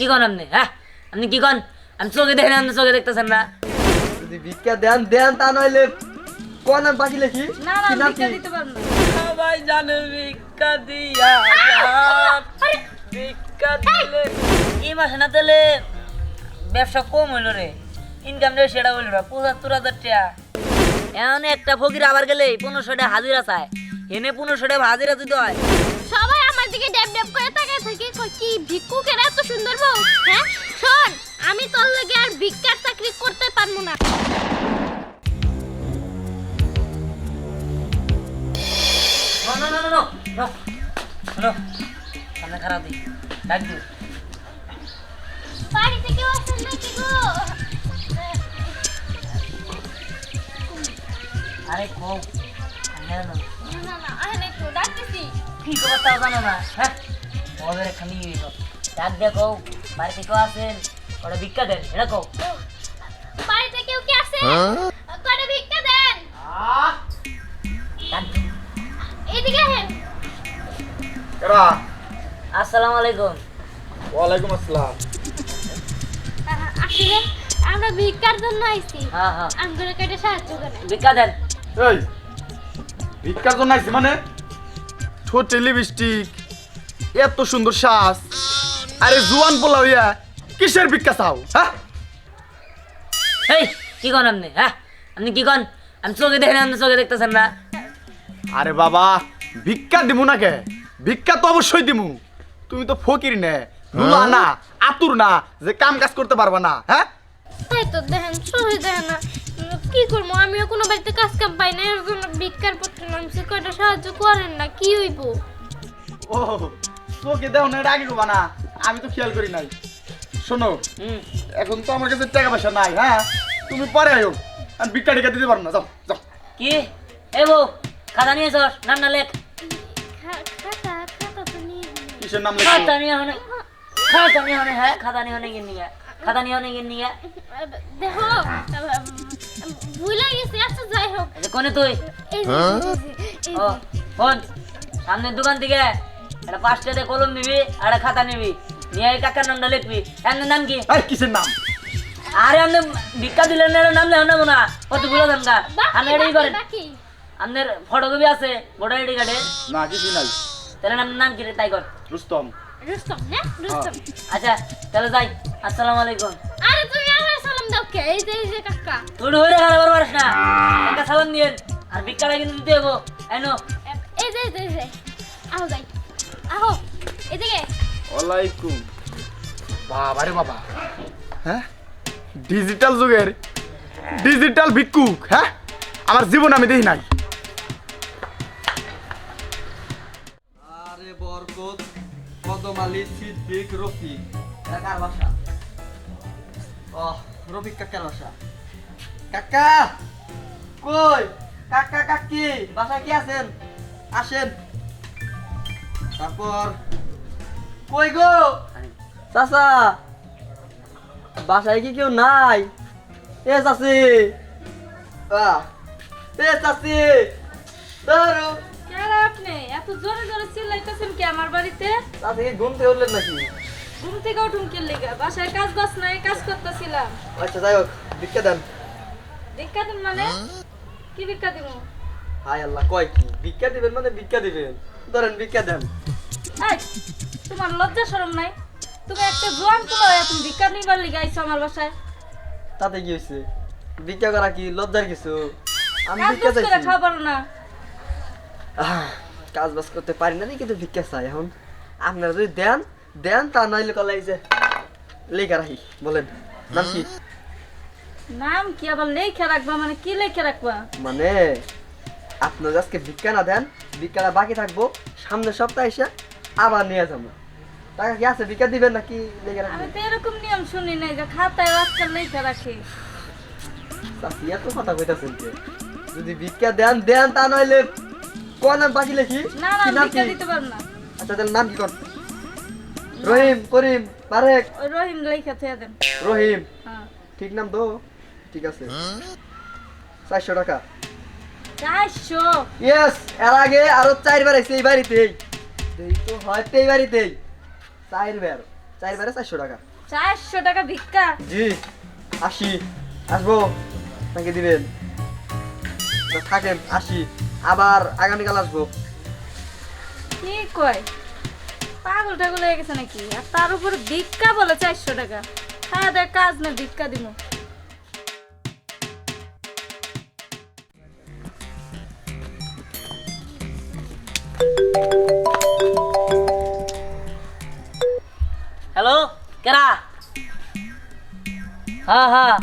কি কন আপনি হ্যাঁ? আপনি কি কন? আমি চোখে দেখেন আপনি চোখে দেখতেছেন না। যদি ভিক্ষা দেন দেন তা নইলে কোন নাম বাকি লেখি না না ভিক্ষা দিতে পারব না। সবাই জানে ভিক্ষা দিয়া ভিক্ষা দিলে এই মাসে না তাহলে ব্যবসা কম হইল রে। ইনকাম রে সেটা হইল না পঁচাত্তর হাজার টাকা। এমন একটা ফকির আবার গেলে পনেরোশো টাকা হাজিরা চায়। এনে পনেরোশো টাকা হাজিরা দিতে হয়। সবাই আমার দিকে ড্যাব ড্যাব করে তাকায় থাকে কি ভিক্ষুকের বউ হ্যাঁ? শোন আমি তোর লগে আর ভিক্ষার চাকরি করতে পারব না. খারাপ দিই ডাক বাড়িতে কেউ নাকি গো? আরে না না না না আরে ডাকতেছি। কি খবর জানো না হ্যাঁ? ওদের এখানে ডাক দেখো বাড়িতে কেউ আছেন? ভিক্ষা দেন এটা কও। বাড়িতে কেউ কি আছে কটা ভিক্ষা দেন? এদিকে আসেন এরা। আসসালামু আলাইকুম। ওয়ালাইকুম আসসালাম। আসলে আমরা ভিক্ষার জন্য আইছি। হ্যাঁ হ্যাঁ। আমগুলো কেটে সাহায্য করে ভিক্ষা দেন। এই ভিক্ষার জন্য আইছি মানে? ছোট লিপস্টিক এত সুন্দর শ্বাস আরে জুয়ান পোলা হইয়া কিসের ভিক্ষা চাও হ্যাঁ? এই কি কন আপনি হ্যাঁ? আপনি কি কন? আমি চোখে দেখেন আপনি চোখে দেখতেছেন না। আরে বাবা ভিক্ষা দিমু না কে ভিক্ষা তো অবশ্যই দিমু। তুমি তো ফকির নে নুলা না আতুর না যে কাম কাজ করতে পারবা না হ্যাঁ? তাই তো দেখেন সহি দেখেন না। কি করব? আমিও কোনো বাড়িতে কাজ কাম পাই না এর জন্য ভিক্ষার পত্র নামছে কয়টা সাহায্য করেন না কি হইব? ও তোকে দেও না আগে না। আমি তো খেয়াল করি নাই। শোনো হুম। এখন তো আমার কাছে টাকা পয়সা নাই হ্যাঁ? তুমি পরে আয়ো। আমি ভিক্ষা টিকা দিতে পারব না যাও যাও। কি? এ বউ খাতা নিয়ে যাস নাম না লেখ। খাতা খাতা। কিসের নাম খাতা লিখছো নিয়ে হনে খাতা নিয়ে হনে হ্যাঁ খাতা নিয়ে হনে গিয়ে খাতা নিয়ে হনে গিয়ে নিয়ে দেখো ভুলে গেছি আচ্ছা যাই হোক। কোনে তুই? ও ফোন সামনের দোকান থেকে একটা পাঁচটা দিয়ে কলম নিবি আর খাতা নিবি। নিয়ে এই কাকার নামটা লিখবি। আপনার নাম কি? এই কিসের নাম? আরে আপনি ভিক্ষা দিলেন না এর নাম লেখা নেব না। কত আপনি এটাই করেন? আপনার ফটোকপি আছে ভোটার আইডি কার্ডে না কিছু নাই। তাহলে আপনার নাম কি রে? তাই কর। রুস্তম। রুস্তম হ্যাঁ। রুস্তম। আচ্ছা তাহলে যাই। আসসালামু আলাইকুম। আরে তুমি আমার সালাম দাও কে? এই যে এই যে কাকা। তুই না। একটা সালাম দিয়েন আর ভিক্ষাটা কিন্তু দিতে হব এনো। এই যে এই যে, এই যে। আহো যাই। আহো এদিকে। ওয়ালাইকুম। বাবা রে বাবা। হ্যাঁ? ডিজিটাল যুগের ডিজিটাল ভিক্ষুক হ্যাঁ? আমার জীবন আমি দেখি নাই। আরে বরকত কদম আলী সিদ্দিক রফিক। এরা কার বাসা? ও রফিক কাকার বাসা। কাকা! কই? কাকা কাকি! বাসায় কি আছেন? আসেন। তারপর কই গো? চাচা বাসায় কি কেউ নাই? এ চাচি। এ চাচি। ধরো। কারা আপনি? এত জোরে জোরে চিল্লাইতেছেন কি আমার বাড়িতে? চাচি ঘুম থেকে উঠলেন নাকি? ঘুম থেকে উঠুন কে লেগে? বাসায় কাজ বাজ নাই কাজ করতেছিলাম। আচ্ছা যাই হোক ভিক্ষা দেন। ভিক্ষা দিন মানে? কি ভিক্ষা দিব হাই আল্লাহ কয় কি? ভিক্ষা দিবেন মানে ভিক্ষা দিবেন। ধরেন ভিক্ষা দেন। তোমার লজ্জা শরম নাই? তুমি একটা জোয়ান পোলা হয়ে তুমি ভিক্ষা নিবার লিগে আইছো আমার বাসায়। তাতে কি ভিক্ষা করা কি লজ্জার কিছু? আমি কাজ ভিক্ষা চাইছি। খাওয়া পারো না। কাজ বাজ করতে পারি না কিন্তু ভিক্ষা চাই এখন। আপনারা যদি দেন দেন তা নইলে কলাই যে লেখা রাখি বলেন। নাম কি? নাম কি আবার লেখা রাখবা? মানে কি লেখা রাখবা? মানে আপনার আজকে ভিক্ষা না দেন ভিক্ষাটা বাকি থাকব সামনের সপ্তাহে এসে আবার নিয়ে যাব। টাকা কি আছে? ভিক্ষা দিবেন নাকি লেখা আমি তো এরকম নিয়ম শুনি নাই যে খাতায় আজকাল লেখা রাখে। এত কথা কইতাছেন কে যদি ভিক্ষা দেন দেন তা নইলে কোন নাম বাকি লেখি? না না ভিক্ষা দিতে পারব না। আচ্ছা তাহলে নাম কি কর রহিম করিম মারেক রহিম লেখা থেকে দেন। রহিম। হ্যাঁ। ঠিক নাম তো? ঠিক আছে। চারশো টাকা। চারশো। ইয়েস এর আগে আরও চারবার আইছে এই বাড়িতেই। এই তো হয়তো এই বাড়িতেই। চারবার চারবারে চারশো টাকা। চারশো টাকা ভিক্ষা। জি আসি আসব? দিবেন? থাকেন আসি আবার আগামীকাল আসব। কি কয়? পাগল টাগল হয়ে গেছে নাকি? আর তার উপর ভিক্ষা বলে চারশো টাকা। হ্যাঁ দেখ কাজ না ভিক্ষা দিব হ্যালো, কেরা? হ্যাঁ হ্যাঁ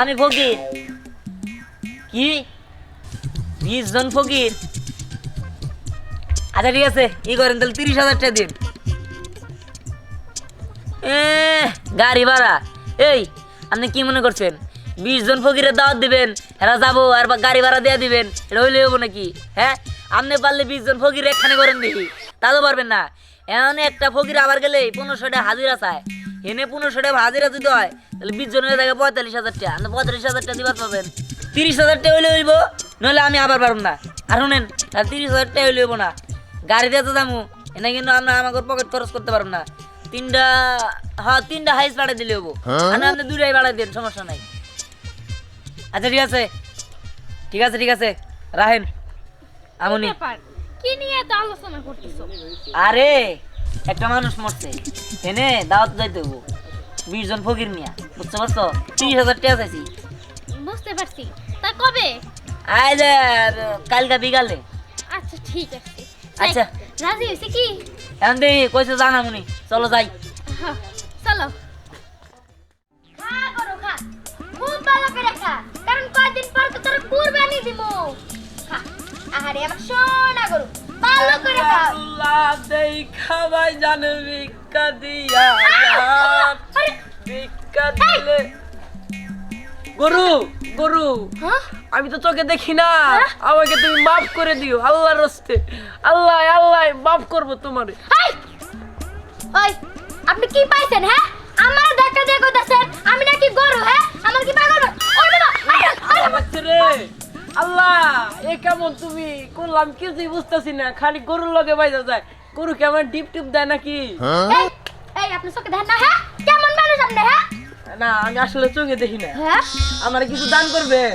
আমি ফকির। কি? বিশ জন ফকির। আচ্ছা ঠিক আছে, ই করেন তাহলে তিরিশ হাজার টাকা দিন। এ, গাড়ি ভাড়া। এই, আপনি কি মনে করছেন? বিশ জন ফকিরের দাওয়াত দিবেন, হেরা যাব আর গাড়ি ভাড়া দিয়ে দিবেন, এটা হইলে হব নাকি? হ্যাঁ? আপনি পারলে বিশ জন ফকির একখানে করেন দেখি। তা তো পারবেন না। এমন একটা ফকির আবার গেলে পনেরোশো টাকা হাজিরা চায় এনে পনেরোশো টাকা হাজিরা যদি হয় তাহলে বিশ জন হয়ে থাকে পঁয়তাল্লিশ হাজার টাকা। আপনি পঁয়তাল্লিশ হাজার টাকা দিবার পাবেন তিরিশ হাজার টাকা হইলে হইব নইলে আমি আবার পারব না। আর শুনেন তিরিশ হাজার টাকা হইলে হইব না। গাড়িতে তো যাব এনে কিন্তু আমরা আমাকে পকেট খরচ করতে পারব না। তিনটা হ্যাঁ তিনটা হাইস বাড়াই দিলে হব আর না আপনি দুটাই বাড়াই দেন সমস্যা নাই। আচ্ছা ঠিক আছে। ঠিক আছে ঠিক আছে। রাহেন আমনি কি নিয়ে এত আলোচনা করতেছো? আরে একটা মানুষ মরছে। এনে দাওয়াত যাইতে হব বিশ জন ফকির মিয়া বুঝতে পারছ? তিরিশ হাজার টাকা চাইছি। বুঝতে পারছি। তা কবে? কালকা বিকালে। আচ্ছা ঠিক আছে। আচ্ছা। রাজি হয়েছে কি? এখন দেখি কইছে জানামুনি চলো যাই। হ্যাঁ, চলো। খা করো খা। খুব ভালো করে খা। কারণ পর তো তোর কুরবানি দিব খা। আহারে আমার সোনা গরু ভালো করে খা খাবাই জানে ভিক্ষা দিয়া ভিক্ষা দিলে। গরু গরু। হ্যাঁ? আমি তো তোকে দেখি না। আমাকে তুমি মাফ করে দিও আল্লাহর রস্তে। আল্লাহ আল্লাহ মাফ করব তোমার। ওই আপনি কি পাইছেন হ্যাঁ? আমার ধাক্কা দিয়ে কইতাছেন আমি নাকি গরু হ্যাঁ? আমার কি পাগল? ওই বাবা আরে, আরে, রে। আল্লাহ এ কেমন তুমি? করলাম কিছুই বুঝতেছি না খালি গরুর লগে বাইজা যায়। গরু কেমন ডিপ টিপ দেয় নাকি? এই এই আপনি চোখে দেখেন না হ্যাঁ? কেমন মানুষ আপনি হ্যাঁ? না আমি আসলে চোখে দেখি না। হ্যাঁ? আমার কিছু দান করবেন?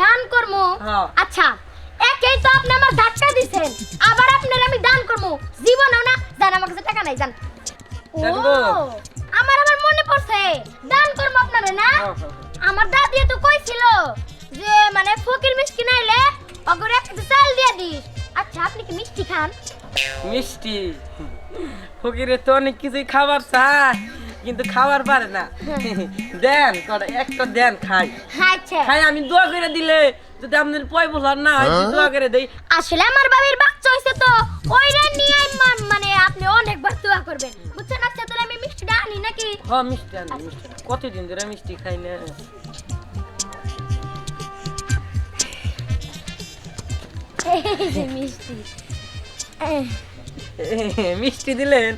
দান হ্যাঁ। আচ্ছা একেই তো আপনি আমার ধাক্কা দিছেন। আবার আপনার আমি দান করমু জীবনেও না। জান আমার কাছে টাকা নাই জান। ও আমার আমার মনে পড়ছে। দান করমু আপনারে না? হ্যাঁ, হ্যাঁ, আমার দাদি তো কইছিল যে মানে ফকির মিষ্টি নাইলে অগরে একটা চাল দিয়ে দিস। আচ্ছা আপনি কি মিষ্টি খান? মিষ্টি? ফকিরে তো অনেক কিছুই খাবার চায় কিন্তু খাবার পারে না। দেন কটা একটা দেন খাই। আচ্ছা। খাই আমি দোয়া করে দিলে যদি আপনার পয় বোঝার না হয় দোয়া করে দেই। আসলে আমার বাবির বাচ্চা হইছে তো ওইটা নিয়ে মানে আপনি অনেকবার দোয়া করবেন। বুঝছেন? আচ্ছা তাহলে আমি মিষ্টিটা আনি নাকি? হ্যাঁ মিষ্টি মিষ্টি। আনি। কতদিন ধরে মিষ্টি খাই না? মিষ্টি। মিষ্টি দিলেন?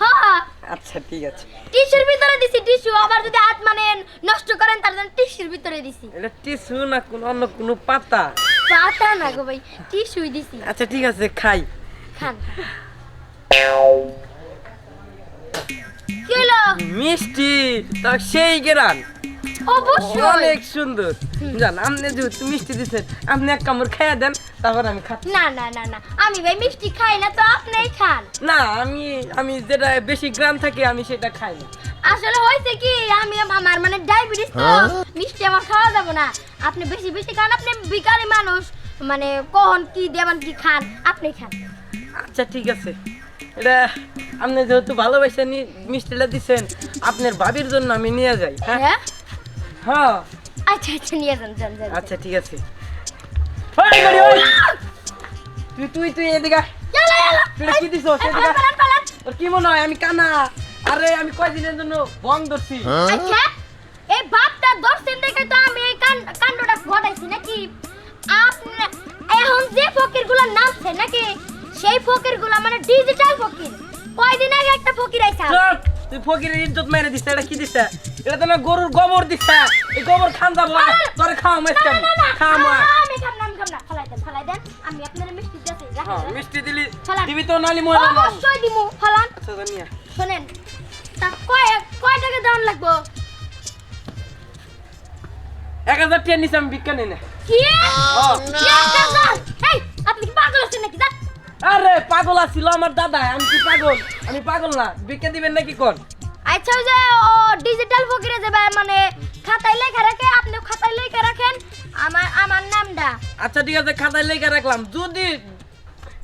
হ্যাঁ আচ্ছা ঠিক আছে। টিস্যুর ভিতরে দিছি টিস্যু আবার যদি হাত মানে নষ্ট করেন তার জন্য টিস্যুর ভিতরে দিছি। এটা টিসু না কোন অন্য কোনো পাতা? পাতা না গো ভাই টিস্যুই দিছি। আচ্ছা ঠিক আছে খাই। খান। কি হলো? মিষ্টি তা সেই গেরান। অবশ্যই। অনেক সুন্দর। জান আপনি যেহেতু মিষ্টি দিচ্ছেন আপনি এক কামড় খাইয়া দেন তারপর আমি খাচ্ছি। না না না না। আমি ভাই মিষ্টি খাই না তো আপনিই খান। না আমি আমি যেটা বেশি গ্রাম থাকি আমি সেটা খাই না। আসলে হয়েছে কি আমি আমার মানে ডায়াবেটিস তো মিষ্টি আমার খাওয়া যাবে না। আপনি বেশি বেশি খান আপনি বিকারি মানুষ। মানে কখন কি দেবেন কি খান আপনি খান। আচ্ছা ঠিক আছে। এটা আপনি যেহেতু ভালোবাসা মিষ্টিটা দিচ্ছেন আপনার ভাবির জন্য আমি নিয়ে যাই হ্যাঁ? হ্যাঁ? হ্যাঁ। আচ্ছা আচ্ছা নিয়ে যান যান। আচ্ছা ঠিক আছে। ওই গাড়ি, ওই। তুই তুই তুই এদিকে। চলো তুই এটা কি দিছ চলো এদিকে তোর কি মনে হয় আমি কানা? আরে আমি কয়দিনের জন্য বং ধরছি? আচ্ছা এই বাপটা দর্শন দেখে তো আমি এই কান- কাণ্ডটা ঘটাইছি নাকি? আপনি এখন যে ফকিরগুলো নামছে নাকি সেই ফকিরগুলো মানে ডিজিটাল ফকির। কয়দিন আগে একটা ফকির আইছা? চল তুই ফকিরের ইজ্জত মেরে দিস এটা কি দিস এটা তো না গরুর গোবর দিস এই গোবর খান যাব। তোরে খাওয়া মাছ না, না, না, খাওয়া আমি আপনার মিষ্টি রাখেন, হ্যাঁ, মিষ্টি দিলি। দিবি তো নালি মরে অবশ্যই দিমু, ফালান। আচ্ছা জানিয়া শোনেন, লাগবো? এক হাজার টিয়া নিচে আমি বিজ্ঞান না। কি? আপনি পাগল আছেন নাকি? আরে পাগল আছিল আমার দাদা আমি কি পাগল? আমি পাগল না বিজ্ঞান দিবেন নাকি কোন? আচ্ছা যে ও ডিজিটাল ফকিরে যাবে মানে খাতায় লেখা রাখে আপনি খাতায় লেখা রাখেন। আমার আমার নামটা। আচ্ছা ঠিক আছে খাতায় লেখা রাখলাম। যদি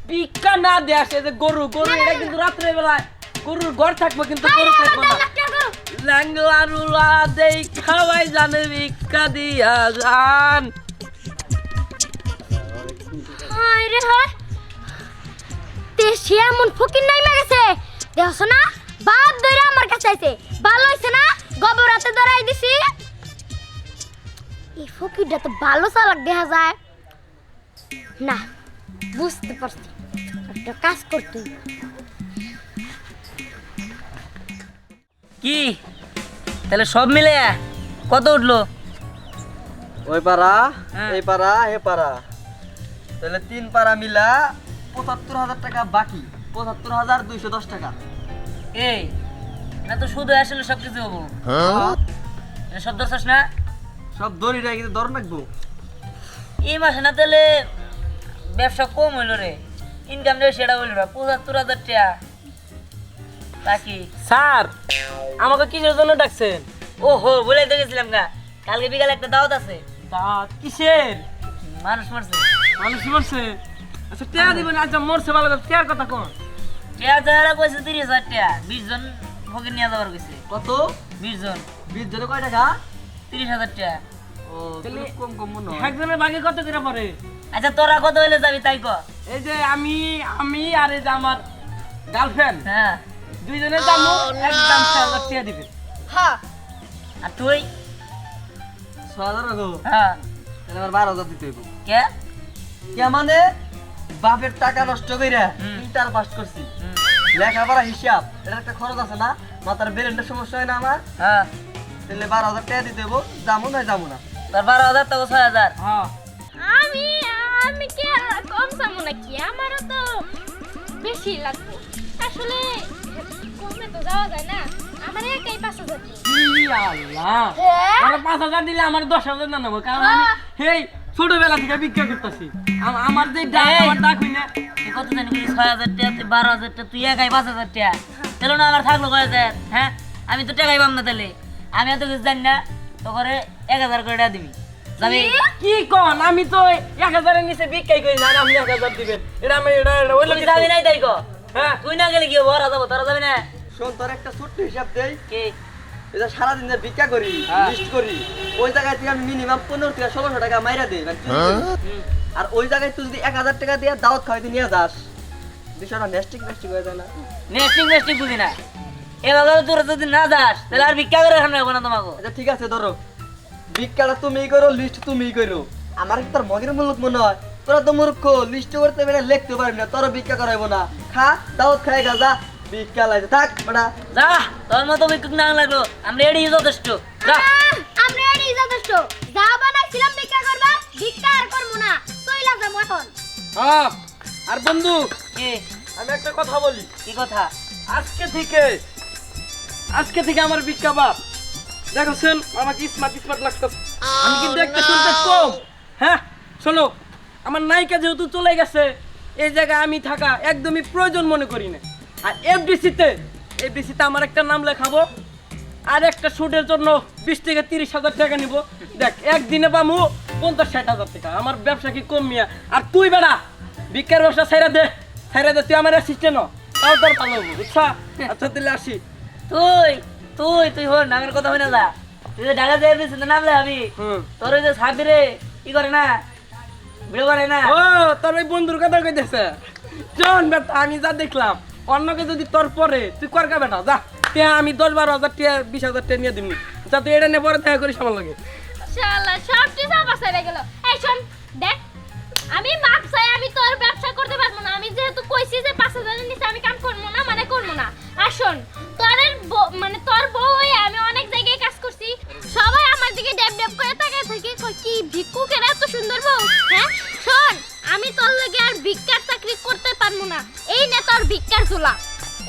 বিজ্ঞান না দেয় আসে যে গরু গরু এটা কিন্তু রাত্রে বেলায় গরুর ঘর থাকব কিন্তু গরু থাকব না। ল্যাংলারুলা দেই খাওয়াই জানে ভিক্ষা দিয়া যান হায় রে হায়। দেশে এমন ফকির নাই গেছে। দেখছ না? বাপ ধরে আমার কাছে আইছে। ভালো হইছে না? গোবর হাতে ধরাই দিছি। এই ফকিরটা তো ভালো চালাক দেখা যায়। না বুঝতে পারছি। একটা কাজ করতে কি? তাহলে সব মিলে কত উঠল? ওই পাড়া হ্যাঁ। এই পাড়া এ পাড়া। তাহলে তিন পাড়া মিলা পঁচাত্তর হাজার টাকা বাকি। পঁচাত্তর হাজার দুইশো দশ টাকা। এই না তো শুধু আসলে সব কিছু হব সব দর্শাস না? সব দড়িটা কিন্তু দর রাখব এই মাসে না তাহলে ব্যবসা কম হইল রে। ইনকাম রে সেটা হইল না পঁচাত্তর হাজার টাকা। তা কি? স্যার আমাকে কিসের জন্য ডাকছেন? ও হো বলে তো গেছিলাম গা কালকে বিকালে একটা দাওয়াত আছে। তা কিসের? মানুষ মারছে। মানুষ মরছে? আচ্ছা টেয়া দিবেন আচ্ছা মরছে ভালো কথা টেয়ার কথা কোন। টিয়া যারা কইছে তিরিশ হাজার টাকা বিশ জন ফকির নিয়ে যাবার কইছে। কত? বিশ জন। বিশ জনে কয় টাকা? তিরিশ হাজার টাকা ও তাহলে কম কম মনে হয় একজনের বাকি কত করে পড়ে? আচ্ছা তোরা কত হইলে যাবি তাই ক? এই যে আমি আমি আর এই যে আমার গার্লফ্রেন্ড হ্যাঁ। দুইজনে যাব একদম ছয় হাজার দিবে। হ্যাঁ আর তুই? ছ হাজার হ্যাঁ। তাহলে আমার বারো হাজার দিতে হইব। কে? কে মানে? বাপের টাকা নষ্ট কইরা হুম। ইন্টার পাস করছি। লেখাপড়া হিসাব এটা একটা খরচ আছে না? মাথার ব্রেনটা সমস্যা হয় না আমার? হ্যাঁ। তাহলে বারো হাজার টাকা দিতে হইব যাব না যাব না। তোর বারো হাজার তো ছয় হাজার। হ্যাঁ। আমি আমি কি আর কম নাকি? আমারও তো বেশি লাগবে। আসলে কমে তো যাওয়া যায় না। আমার একাই পাঁচ হাজার। আল্লাহ। হ্যাঁ? পাঁচ হাজার দিলে আমার দশ হাজার না নেব কারণ আমি হেই ছোটবেলা থেকে বিক্রি করতেছি। আমার যে ডাক আমার ডাক হই না তুই কত জানি বলি ছয় হাজার টাকা তুই বারো হাজার টাকা তুই একাই পাঁচ হাজার টাকা তাহলে না আমার থাকল কয় হাজার? হ্যাঁ? আমি তো টাকাই পাম না তাহলে। আমি এত কিছু জানি না। তো করে এক হাজার করে টাকা দিবি। যাবি? কি? কন? আমি তো এক হাজারের নিচে বিক্রি করি না আর আপনি এক হাজার দিবেন। এটা আমি এটা এটা ওই তুই যাবি নাই তাই ক? হ্যাঁ। তুই না গেলে কি হব? ওরা যাব তোরা যাবি না? শোন তোর একটা ছোট্ট হিসাব দেই। কি? এটা সারাদিন যে ভিক্ষা করি হ্যাঁ। লিস্ট করি ওই জায়গায় থেকে আমি মিনিমাম পনেরো থেকে ষোলোশো টাকা মাইরা দিই মানে তুই দিবি। আর ওই জায়গায় তুই যদি এক হাজার টাকা দিয়ে দাওয়াত খাওয়াইতে নিয়ে যাস বিষয়টা নেস্টিক নেস্টিক হয়ে যায় না। নেস্টিং নেস্টিং বুঝি না। এভাবে তোরা যদি না যাস তাহলে আর ভিক্ষা করে খান না তোমাকে। আচ্ছা ঠিক আছে ধরো। ভিক্ষাটা তুমিই করো লিস্ট তুমিই করো। আমার কি তোর মগের মূলক মনে হয়। তোরা তো মূর্খ লিস্ট করতে পেরে লিখতে পারবি না তোর ভিক্ষা করাইবো না। খা দাওয়াত খাই গা যা। ভিক্ষা লাইতে থাক বেটা। যা তোর মতো ভিক্ষুক না লাগল আমরা এড়িয়ে যথেষ্ট। যা। আমরা যথেষ্ট। যা বানাইছিলাম ভিক্ষা করবা ভিক্ষা আর করব না। চইলা যাব এখন। হ্যাঁ আর বন্ধু কি? আমি একটা কথা বলি। কি কথা? আজকে থেকে আজকে থেকে আমার বিজ্ঞা বাপ দেখছেন আমাকে স্মার্ট স্মার্ট লাগতেছে আমি কিন্তু একটা শুনতে কম। হ্যাঁ শোনো আমার নায়িকা যেহেতু চলে গেছে এই জায়গায় আমি থাকা একদমই প্রয়োজন মনে করি না। আর এফডিসিতে এফডিসিতে আমার একটা নাম লেখাবো। আর একটা শুটের জন্য বিশ থেকে তিরিশ হাজার টাকা নিব। দেখ একদিনে পামু পঞ্চাশ ষাট হাজার টাকা। আমার ব্যবসা কি কম মিয়া? আর তুই বেড়া বিজ্ঞার ব্যবসা ছাইরা দে। ছাইরা দে তুই আমার অ্যাসিস্ট্যান্ট তাও তোর ভালো বুঝছা? আচ্ছা তাহলে আসি। তুই তুই তুই হন নামের কথা হয় না যা। তুই যে ঢাকা যাই দিছিস নাম লেখাবি তোর ওই যে সাবিরে কি করে না ভিডিও করে না। ও তোর ওই বন্ধুর কথা কইতেছে। শোন বেটা আমি যা দেখলাম অন্যকে যদি তোর পরে তুই করকা বেটা যা। তে আমি দশ বারো হাজার টাকা বিশ হাজার টাকা নিয়ে দিবি যা তুই এটা নিয়ে পরে দেখা করিস আমার লাগে। শালা সব কিছু বাসায় গেল। এই শোন দেখ আমি বাপ চাই আমি তোর ব্যবসা করতে পারব না। আমি যেহেতু কইছি যে পাঁচ হাজারের নিচে আমি কাম করব না মানে করব না। আর শোন মানে তোর বউ হয়ে আমি অনেক জায়গায় কাজ করছি। সবাই আমার দিকে ড্যাব ড্যাব করে তাকায় থাকে কই কি ভিক্ষুকের এত সুন্দর বউ? হ্যাঁ শোন আমি তোর লাগে আর ভিক্ষার চাকরি করতে পারব না। এই নে তোর ভিক্ষার ঝোলা।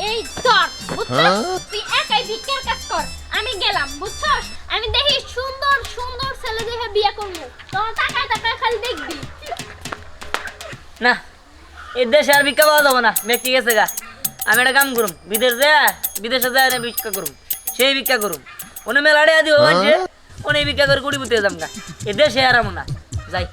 এই ধর বুঝছ? তুই একাই ভিক্ষার কাজ কর। আমি গেলাম বুঝছস? আমি দেখি সুন্দর সুন্দর ছেলে দেখে বিয়ে করব। তখন তাকায় তাকায় খালি দেখবি। না এ দেশে আর ভিক্ষা পাওয়া যাব না। ব্যক্তি গেছে গা? আমি একটা কাম করুম বিদেশ যায় বিদেশে যায় না ভিক্ষা করুম সেই ভিক্ষা করুম। উনি মেলাড়ে আদি হয়েছে উনি ভিক্ষা করে কুড়ি বুতে যাম গা। এ দেশে আরাম না যাই।